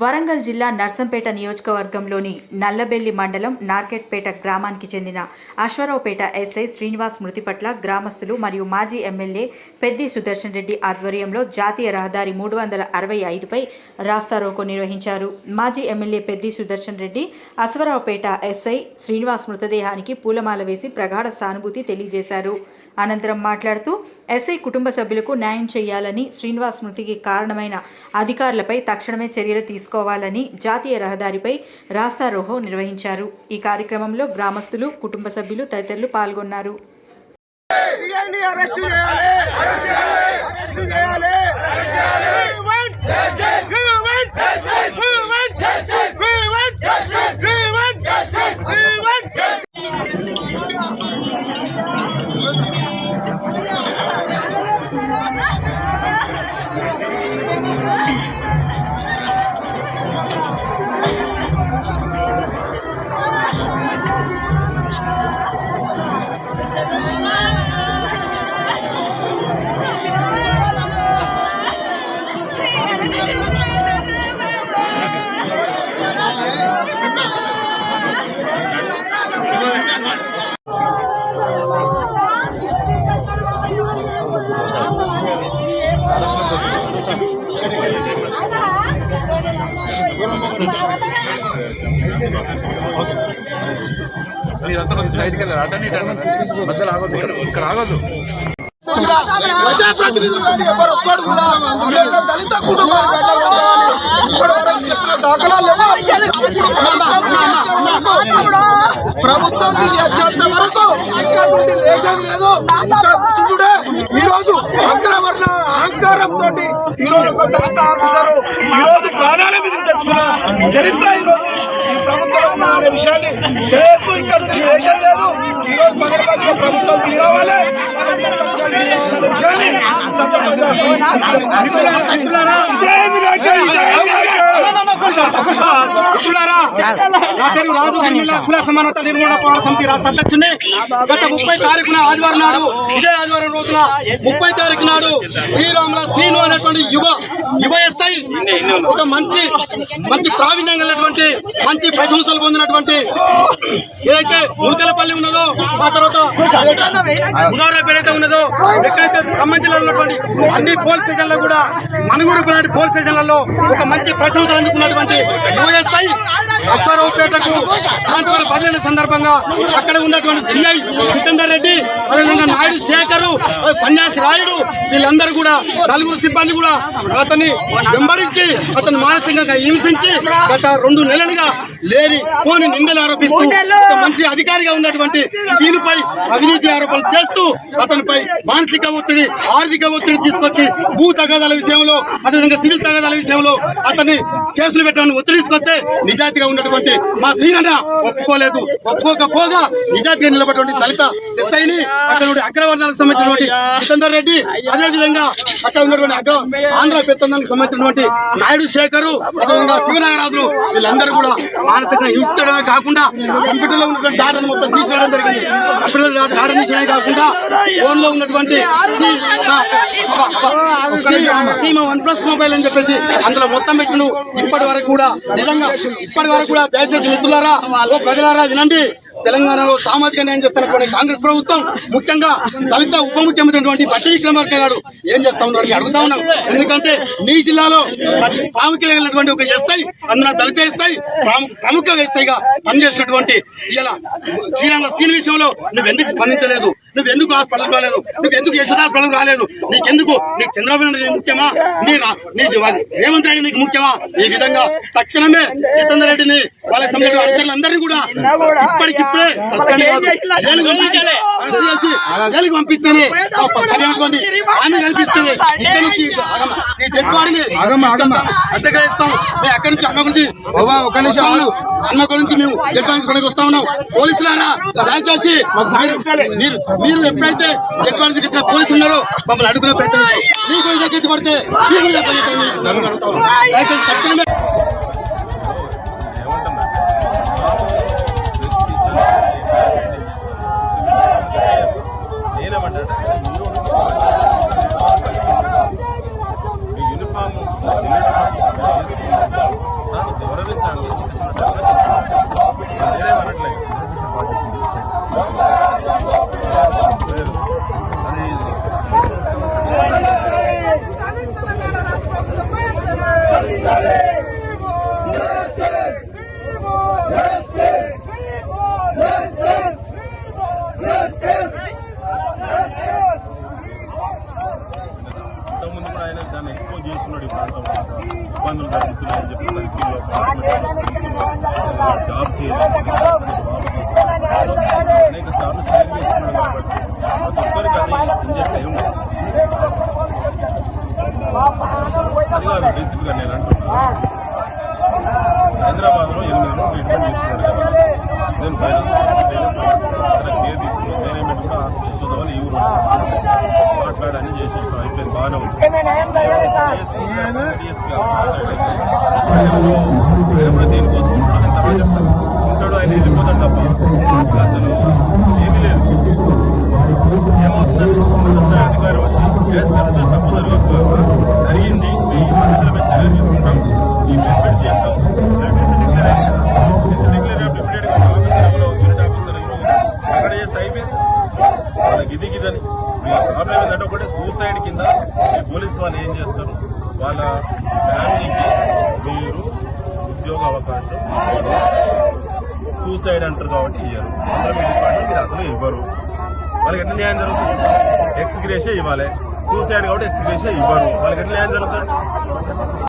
వరంగల్ జిల్లా నర్సంపేట నియోజకవర్గంలోని నల్లబెల్లి మండలం నార్కెట్పేట గ్రామానికి చెందిన అశ్వరావుపేట ఎస్ఐ శ్రీనివాస్ మృతి పట్ల గ్రామస్తులు మరియు మాజీ ఎమ్మెల్యే పెద్ది సుదర్శన్ రెడ్డి ఆధ్వర్యంలో జాతీయ రహదారి మూడు వందల అరవై ఐదుపై రాస్తారోకో నిర్వహించారు. మాజీ ఎమ్మెల్యే పెద్ది సుదర్శన్ రెడ్డి అశ్వరావుపేట ఎస్ఐ శ్రీనివాస్ మృతదేహానికి పూలమాల వేసి ప్రగాఢ సానుభూతి తెలియజేశారు. అనంతరం మాట్లాడుతూ ఎస్ఐ కుటుంబ సభ్యులకు న్యాయం చేయాలని శ్రీనివాస్ మృతికి కారణమైన అధికారులపై తక్షణమే చర్యలు తీసుకోవాలని జాతీయ రహదారిపై రాస్తారోహో నిర్వహించారు ఈ కార్యక్రమంలో గ్రామస్తులు కుటుంబ సభ్యులు తదితరులు పాల్గొన్నారు అరెస్ట్ చేయాలి అరెస్ట్ చేయాలి justice. We want justice. We want justice. We want justice. We want justice. మీరంతా కొంచెం సైడ్కి వెళ్ళారు అటని ఇటు మధ్యలో ఆగొద్దు ఇక్కడ ఇక్కడ ఆగొద్దు ప్రజాప్రతినిధులు కానీ కూడా దళిత కుటుంబాలు చెప్పిన దాఖలాలు ప్రభుత్వం దిగొచ్చే వచ్చేంత వరకు ఇక్కడ నుండి లేచేది లేదు ఇక్కడ కూర్చుంటుడే ఈ రోజు అగ్రవర్ణ అహంకారంతో ఈ రోజు కొత్త దళిత ఆఫీసర్ ఈ రోజు ప్రాణాల మీద తెచ్చుకున్న చరిత్ర ఈ రోజు ఈ ప్రభుత్వంలో ఉన్న అనే విషయాన్ని తెలియస్తూ ఇక్కడ నుంచి వేసేది లేదు. ఈ రోజు పగడపతిగా ప్రభుత్వం తీరవాలి విషయాన్ని సందర్భంగా నా పేరు రాజు కుల సమానత నిర్మూలన పోరాట సమితి రాష్ట్ర అధ్యక్షుడిని గత ముప్పై తారీఖున ఆదివారం నాడు ఇదే ఆదివారం రోజున ముప్పై తారీఖు నాడు శ్రీరాముల శ్రీను అనేటువంటి యువ యువ ఎస్ఐ ఒక మంచి మంచి ప్రావీణ్యం కలిగినటువంటి మంచి ప్రశంసలు పొందినటువంటి ఏదైతే మునకలపల్లి ఉన్నదో ఆ తర్వాత ఉదాహరణ అయితే ఉన్నదో ఎక్కడైతే ఖమ్మం జిల్లాలో ఉన్నటువంటి అన్ని పోలీస్ స్టేషన్లో కూడా మనుగురు లాంటి పోలీస్ స్టేషన్లలో ఒక మంచి ప్రశంసలు అందుకున్నటువంటి యుఎస్ఐ అశ్వారావుపేటకు అప్పారావుపేటకు ట్రాన్స్ఫర్ బదిలైన సందర్భంగా అక్కడ ఉన్నటువంటి సిఐ జితేందర్ రెడ్డి అదేవిధంగా నాయుడు శేఖరు సన్యాసి రాయుడు వీళ్ళందరూ కూడా నలుగురు సిబ్బంది కూడా అతన్ని వెంబడించి అతను మానసికంగా హింసించి గత రెండు నెలలుగా లేని పోని నిందలు ఆరోపిస్తూ మంచి అధికారిగా ఉన్నటువంటి సీనుపై అవినీతి ఆరోపణలు చేస్తూ అతనిపై మానసిక ఒత్తిడి ఆర్థిక ఒత్తిడి తీసుకొచ్చి భూ తగాదాల విషయంలో అదేవిధంగా సివిల్ తగాదాల విషయంలో అతన్ని కేసులు పెట్టాలని ఒత్తిడి తీసుకొస్తే నిజాయితీగా ఉన్నటువంటి మా సీనన్న ఒప్పుకోలేదు. ఒప్పుకోకపోగా నిజాయితీగా నిలబడినటువంటి దళిత ఎస్ఐని అక్కడ అగ్రవర్ణాలకు సంబంధించినటువంటి జితేందర్ రెడ్డి అదేవిధంగా అక్కడ ఉన్నటువంటి అగ్ర ఆంధ్ర పెత్తందానికి సంబంధించినటువంటి నాయుడు శేఖరు అదేవిధంగా శివనాగరాజులు వీళ్ళందరూ కూడా మానసికంగా హింసించడమే కాకుండా కంప్యూటర్లో ఉన్నటువంటి డాటాను మొత్తం తీసివేయడం జరిగింది. కంప్యూటర్లో డాటా తీసేయడమే కాకుండా ఫోన్లో ఉన్నటువంటి సీమ వన్ ప్లస్ మొబైల్ అని చెప్పేసి అందులో మొత్తం పెట్టిను. ఇప్పటి వరకు కూడా నిజంగా ఇప్పటి వరకు కూడా దయచేసి మిత్రులారా ఓ ప్రజలారా వినండి. తెలంగాణలో సామాజిక న్యాయం చేస్తున్నటువంటి కాంగ్రెస్ ప్రభుత్వం ముఖ్యంగా దళిత ఉప ముఖ్యమంత్రి అయినటువంటి బట్టి విక్రమార్క గారు ఏం చేస్తా ఉన్నారు అడుగుతా ఉన్నాం. ఎందుకంటే నీ జిల్లాలో ప్రాముఖ్యమైనటువంటి ఒక ఎస్ఐ అందులో దళిత ఎస్ఐ ప్రముఖ ఎస్ఐగా పనిచేసినటువంటి ఇలా శ్రీరంగ సీన్ విషయంలో నువ్వు ఎందుకు స్పందించలేదు? నువ్వు ఎందుకు హాస్పిటల్ రాలేదు? నువ్వు ఎందుకు యశోదాస్పటల్ రాలేదు? నీకెందుకు? నీకు చంద్రబాబు నాయుడు ముఖ్యమా? నీ రా- నీ రేవంత్ రెడ్డి నీకు ముఖ్యమా? ఈ విధంగా తక్షణమే జితేందర్ రెడ్డిని వాళ్ళకి సంబంధించిన అనుచరులందరినీ కూడా ఇప్పటికిప్పుడే జైలుకి పంపించాలి. అరెస్ట్ చేసి జైలుకి పంపిస్తేనే సరైనటువంటి హామీ కల్పిస్తుంది ఇక్కడ నుంచి ఈ డెడ్ బాడీని మేము అక్కడి నుంచి అన్న గురించి ఒక్క నిమిషం ఆగు. అన్న గురించి మేము డెడ్ కొనకి వస్తా ఉన్నాం. పోలీసులారా దయచేసి మీరు- మీరు ఎప్పుడైతే డెడ్ ఇచ్చిన పోలీసులు ఉన్నారో మమ్మల్ని అడుగునే ప్రయత్నం. మీకు ఎక్కించి పడితే మీరు కూడా ఎక్కించి పడితే అడుగుతా ఉన్నాం. దయచేసి తక్షణమే చెప్పి తనిఖీల్లో జాబ్ చేయలేదు అనేక సార్లు షేర్ చేస్తున్నాడు కాబట్టి ప్రతి ఒక్కరికి అది ఇంజెక్ట్ అయి ఉంటుంది అది కాదు బేసిక్గా నేను అంటున్నాను హైదరాబాద్లో ఎనిమిది రోజులు ట్రీట్మెంట్ చేస్తున్నాడు కదా నేను బయట కేర్ తీసుకున్నాను నేనేమిటి కూడా చూద్దామని ఈ ఊరు మాట్లాడని చేసేసాం అయిపోయింది బాగానే ఆయన కూడా దీనికోసం తర్వాత చెప్తాను ఉంటాడు ఆయన వెళ్ళిపోతాడు తప్ప అసలు అవకాశం. సూసైడ్ అంటారు కాబట్టి ఇయ్యరు. అందులో డిపార్ట్మెంట్ మీరు అసలు ఇవ్వరు. వాళ్ళకి ఎట్లా న్యాయం జరుగుతుంది? ఎక్స్గ్రేషన్ ఇవ్వాలి. ఇవ్వాలి సూసైడ్ కాబట్టి ఎక్స్గ్రేషే ఇవ్వరు. వాళ్ళకి ఎట్లా న్యాయం జరుగుతుంది?